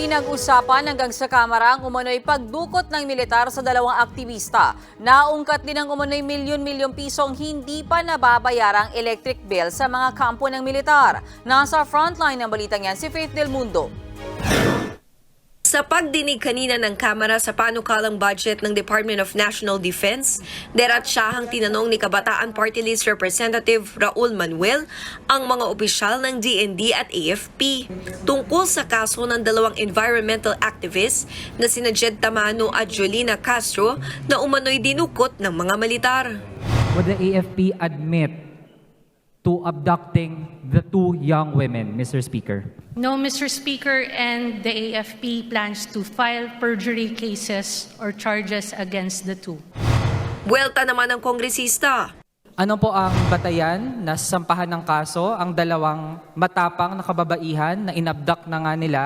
Pinag-usapan hanggang sa kamara ang umano'y pagdukot ng militar sa dalawang aktivista. Naungkat din ang umano'y milyon-milyong pisong hindi pa nababayarang electric bill sa mga kampo ng militar. Nasa frontline ng balitang yan si Faith Del Mundo. Sa pagdinig kanina ng Kamara sa panukalang budget ng Department of National Defense, deratsahang tinanong ni Kabataan Party List Representative Raul Manuel ang mga opisyal ng DND at AFP tungkol sa kaso ng dalawang environmental activists na sina Jed Tamano at Jolina Castro na umano'y dinukot ng mga militar. Would the AFP admit to abducting the two young women, Mr. Speaker? No, Mr. Speaker, and the AFP plans to file perjury cases or charges against the two. Buwelta naman ng kongresista. Ano po ang batayan na sampahan ng kaso ang dalawang matapang na kababaihan na inabduct na nga nila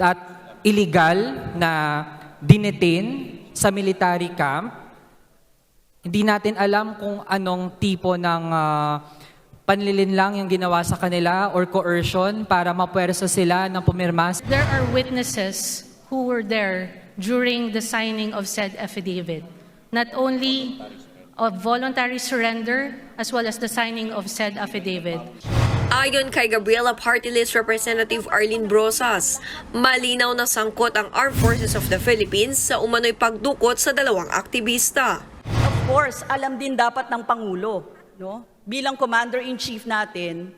at illegal na dinetain sa military camp? Hindi natin alam kung anong tipo ng ah, panlilinlang yung ginawa sa kanila or coercion para mapwersa sila na pumirma There are witnesses who were there during the signing of said affidavit, not only of voluntary surrender as well as the signing of said affidavit. Ayon kay Gabriela Party List Representative Arlene Brosas, malinaw na sangkot ang Armed Forces of the Philippines sa umano'y pagdukot sa dalawang aktivista. Course, alam din dapat ng Pangulo, no? bilang Commander-in-Chief natin,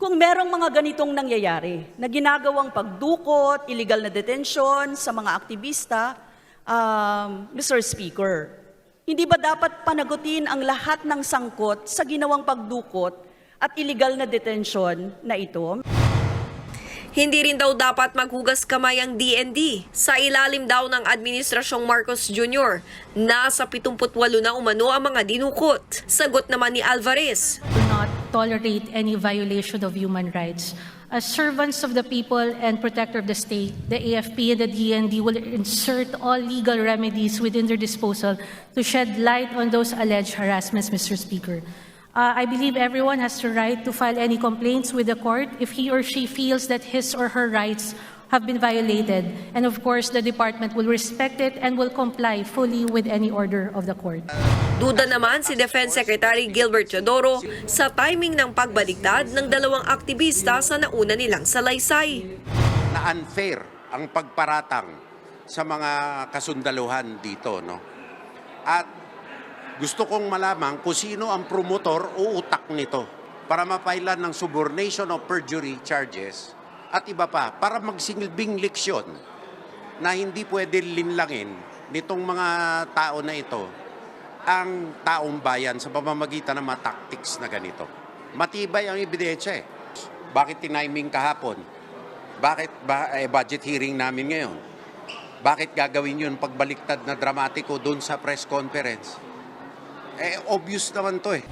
kung merong mga ganitong nangyayari na ginagawang pagdukot, illegal na detention sa mga aktivista, um, Mr. Speaker, hindi ba dapat panagutin ang lahat ng sangkot sa ginawang pagdukot at illegal na detention na ito? Hindi rin daw dapat maghugas kamay ang DND. Sa ilalim daw ng Administrasyong Marcos Jr., nasa 78 na umano ang mga dinukot. Sagot naman ni Alvarez, Do not tolerate any violation of human rights. As servants of the people and protector of the state, the AFP and the DND will insert all legal remedies within their disposal to shed light on those alleged harassments, Mr. Speaker. Uh, I believe everyone has the right to file any complaints with the court if he or she feels that his or her rights have been violated. And of course, the department will respect it and will comply fully with any order of the court. duda naman si Defense Secretary Gilbert Teodoro sa timing ng pagbaliktad ng dalawang aktivista sa nauna nilang salaysay. na unfair ang pagparatang sa mga kasundaluhan dito, no? At gusto kong malaman kung sino ang promotor o utak nito para mapailan ng subornation of perjury charges at iba pa para magsilbing leksyon na hindi pwede linlangin nitong mga tao na ito ang taong bayan sa pamamagitan ng mga tactics na ganito. Matibay ang ebidensya eh. Bakit tiniming kahapon? Bakit ba, eh, budget hearing namin ngayon? Bakit gagawin yun pagbaliktad na dramatiko doon sa press conference? Eh, obvious naman to eh.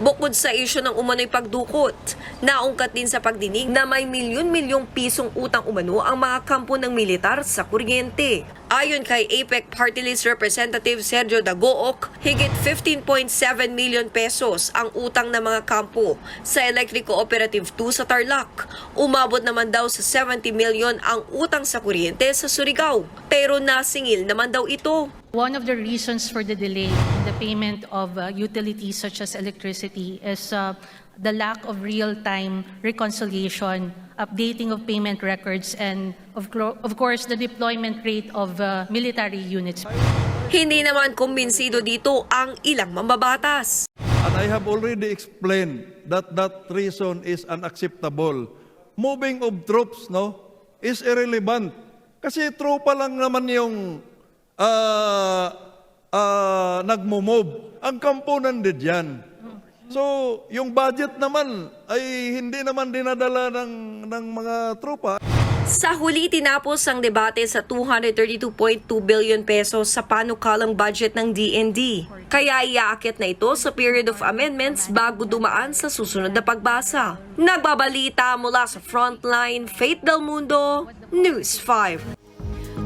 Bukod sa isyo ng umano'y pagdukot, naungkat din sa pagdinig na may milyon-milyong pisong utang umano ang mga kampo ng militar sa kuryente. Ayon kay APEC Party List Representative Sergio Dagook, higit 15.7 million pesos ang utang ng mga kampo sa Electric Cooperative 2 sa Tarlac. Umabot naman daw sa 70 million ang utang sa kuryente sa Surigao. Pero nasingil naman daw ito. One of the reasons for the delay in the payment of uh, utilities such as electricity is uh, the lack of real-time reconciliation, updating of payment records, and of, of course, the deployment rate of uh, military units. Hindi naman kumbinsido dito ang ilang mambabatas. And I have already explained that that reason is unacceptable. Moving of troops, no, is irrelevant. Kasi tropa lang naman yung uh, uh, nagmo-move. Ang kampo nandid yan. So, yung budget naman ay hindi naman dinadala ng, ng mga tropa. Sa huli, tinapos ang debate sa 232.2 billion pesos sa panukalang budget ng DND. Kaya iaakit na ito sa period of amendments bago dumaan sa susunod na pagbasa. Nagbabalita mula sa Frontline, Faith Del Mundo, News 5.